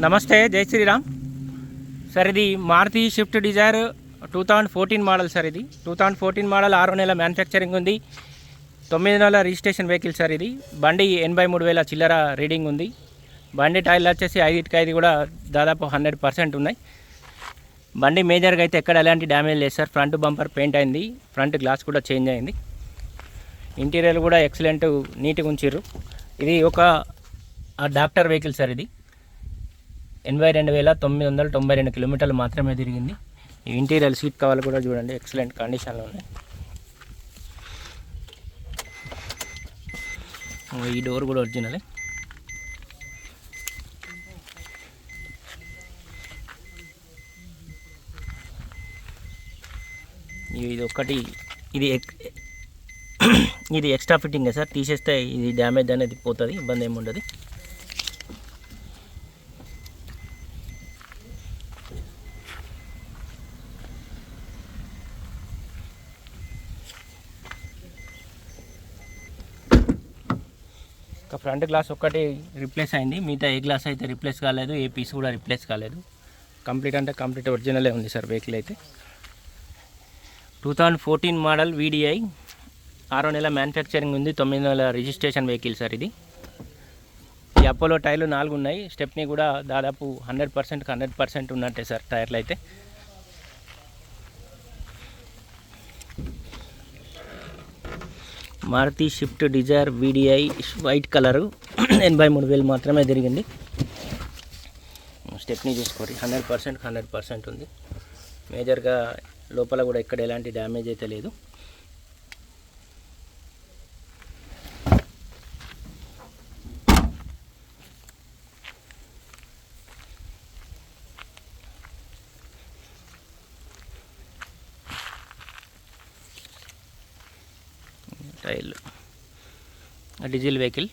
నమస్తే జై శ్రీరామ్. సార్ ఇది Maruti Swift Dzire two thousand fourteen model sir ఇది టూ థౌజండ్ ఫోర్టీన్ మోడల్ ఆరో నెల మ్యానుఫ్యాక్చరింగ్ ఉంది. తొమ్మిది నెలల రిజిస్ట్రేషన్ వెహికల్ సార్ ఇది బండి ఎనభై మూడు వేల చిల్లర రీడింగ్ ఉంది. బండి టైర్లు వచ్చేసి ఐదుకి ఐదు కూడా దాదాపు హండ్రెడ్ పర్సెంట్ ఉన్నాయి. బండి మేజర్గా అయితే ఎక్కడ ఎలాంటి డ్యామేజ్ లేదు సార్. ఫ్రంట్ బంపర్ పెయింట్ అయింది. ఫ్రంట్ గ్లాస్ కూడా చేంజ్ అయింది. ఇంటీరియర్ కూడా ఎక్సలెంట్ నీట్గా ఉంచారు ఇది ఒక డాక్టర్ వెహికల్ సార్ ఇది ఎనభై రెండు వేల తొమ్మిది వందల తొంభై రెండు కిలోమీటర్లు మాత్రమే తిరిగింది. ఈ ఇంటీరియర్ సీట్ కవర్లు కూడా చూడండి ఎక్సలెంట్ కండిషన్లో ఉన్నాయి. ఈ డోర్ కూడా ఒరిజినలే. ఇది ఒకటి ఇది ఎక్- ఇది ఎక్స్ట్రా ఫిట్టింగే సార్ తీసేస్తే ఇది డ్యామేజ్ అనేది పోతుంది ఇబ్బంది ఏమి ఉండదు. ఒక ఫ్రంట్ గ్లాస్ ఒక్కటి రిప్లేస్ అయింది. మిగతా ఏ గ్లాస్ అయితే రిప్లేస్ కాలేదు ఏ పీస్ కూడా రిప్లేస్ కాలేదు. కంప్లీట్ అంటే కంప్లీట్ ఒరిజినలే ఉంది సార్ వెహికల్ అయితే. Two thousand fourteen model VDI. ఆరో నెల మ్యానుఫ్యాక్చరింగ్ ఉంది. తొమ్మిది నెలల రిజిస్ట్రేషన్ వెహికల్ సార్ ఇది. ఈ అపోలో టైర్లు నాలుగు ఉన్నాయి. స్టెప్ని కూడా దాదాపు హండ్రెడ్ పర్సెంట్కి హండ్రెడ్ పర్సెంట్ ఉన్నట్టే సార్ టైర్లు అయితే. Maruti Swift Dzire VDI white colour ఎనభై మూడు వేలు మాత్రమే తిరిగింది. స్టెప్ని చూసుకోండి హండ్రెడ్ పర్సెంట్ హండ్రెడ్ పర్సెంట్ ఉంది. మేజర్గా లోపల కూడా ఎక్కడ ఎలాంటి డ్యామేజ్ అయితే లేదు. టైర్లు డీజిల్ వెహికల్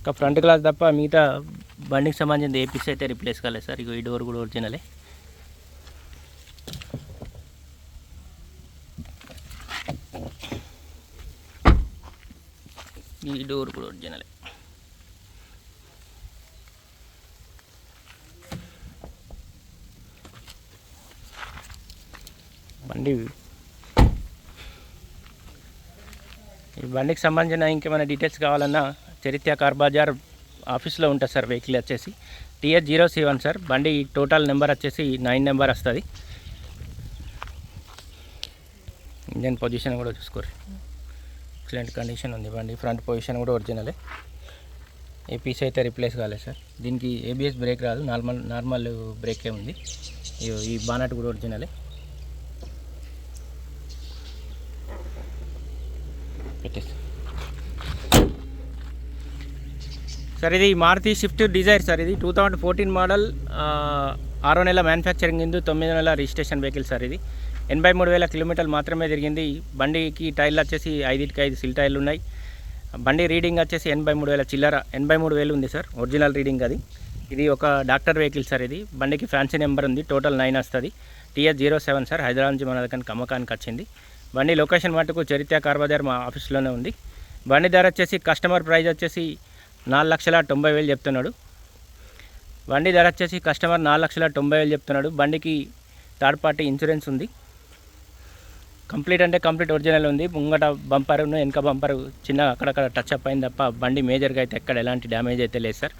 ఒక ఫ్రంట్ గ్లాస్ తప్ప మిగతా బండికి సంబంధించిన ఏ పీస్ అయితే రిప్లేస్ కాలేదు సార్ ఇగో ఈ డోర్ కూడా ఒరిజినలే ఈ డోర్ కూడా ఒరిజినలే బండి ఈ బండికి సంబంధించిన ఇంకేమైనా డీటెయిల్స్ కావాలన్నా చరిత్ర కార్ బజార్ ఆఫీస్లో ఉంటుంది సార్ వెహికల్ వచ్చేసి. TS zero seven sir. బండి టోటల్ నెంబర్ వచ్చేసి నైన్ నెంబర్ వస్తుంది. ఇంజన్ పొజిషన్ కూడా చూసుకోరు. ఎక్సలెంట్ కండిషన్ ఉంది బండి. ఫ్రంట్ పొజిషన్ కూడా ఒరిజినలే ఏ. పీస్ అయితే రిప్లేస్ కాలేదు సార్. దీనికి ఏబిఎస్ బ్రేక్ రాదు. నార్మల్ నార్మల్ బ్రేకే ఉంది. ఇగో ఈ బానట్ కూడా ఒరిజినలే సార్ ఇది మారుతి స్విఫ్ట్ డిజైర్ సార్. ఇది టూ థౌజండ్ ఫోర్టీన్ మోడల్ ఆరో నెల మ్యానుఫ్యాక్చరింగ్ ఇందు తొమ్మిది నెలల రిజిస్ట్రేషన్ వెహికల్ సార్ ఇది. ఎనభై మూడు వేల కిలోమీటర్లు మాత్రమే తిరిగింది. బండికి టైర్లు వచ్చేసి ఐదుకి ఐదు సిల్ టైర్లు ఉన్నాయి. బండి రీడింగ్ వచ్చేసి ఎనభై మూడు వేల చిల్లర ఎనభై మూడు వేలు ఉంది సార్ ఒరిజినల్ రీడింగ్ అది. ఇది ఒక డాక్టర్ వెహికల్ సార్ ఇది. బండికి ఫ్యాన్సీ నెంబర్ ఉంది టోటల్ నైన్ వస్తుంది. TS zero seven sir Hyderabad నుంచి మన దగ్గర అమ్మకానికి వచ్చింది. బండి లొకేషన్ మటుకు చరిత్ర కార్బజార్ మా ఆఫీస్లోనే ఉంది. బండి ధర వచ్చేసి కస్టమర్ ప్రైస్ వచ్చేసి నాలుగు లక్షల తొంభై వేలు చెప్తున్నాడు. బండి ధర వచ్చేసి కస్టమర్ నాలుగు లక్షల తొంభై వేలు చెప్తున్నాడు. బండికి థర్డ్ పార్టీ ఇన్సూరెన్స్ ఉంది. కంప్లీట్ అంటే కంప్లీట్ ఒరిజినల్ ఉంది. ముంగట బంపర్ వెనక బంపర్ చిన్న అక్కడక్కడ టచ్ అప్ అయింది తప్ప బండి మేజర్గా అయితే ఎక్కడ ఎలాంటి డ్యామేజ్ అయితే లేదు సార్.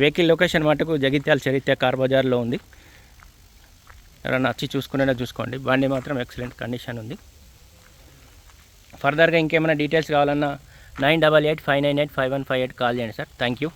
వెహికల్ లొకేషన్ మటుకు జగిత్యాల చరిత్ర కార్ బజార్లో ఉంది. ఎవరైనా వచ్చి చూసుకునేలా చూసుకోండి. బండి మాత్రం ఎక్సలెంట్ కండిషన్ ఉంది. ఫర్దర్గా ఇంకేమైనా డీటెయిల్స్ కావాలన్నా nine double eight five nine eight five one five eight call చేయండి సార్. Thank you.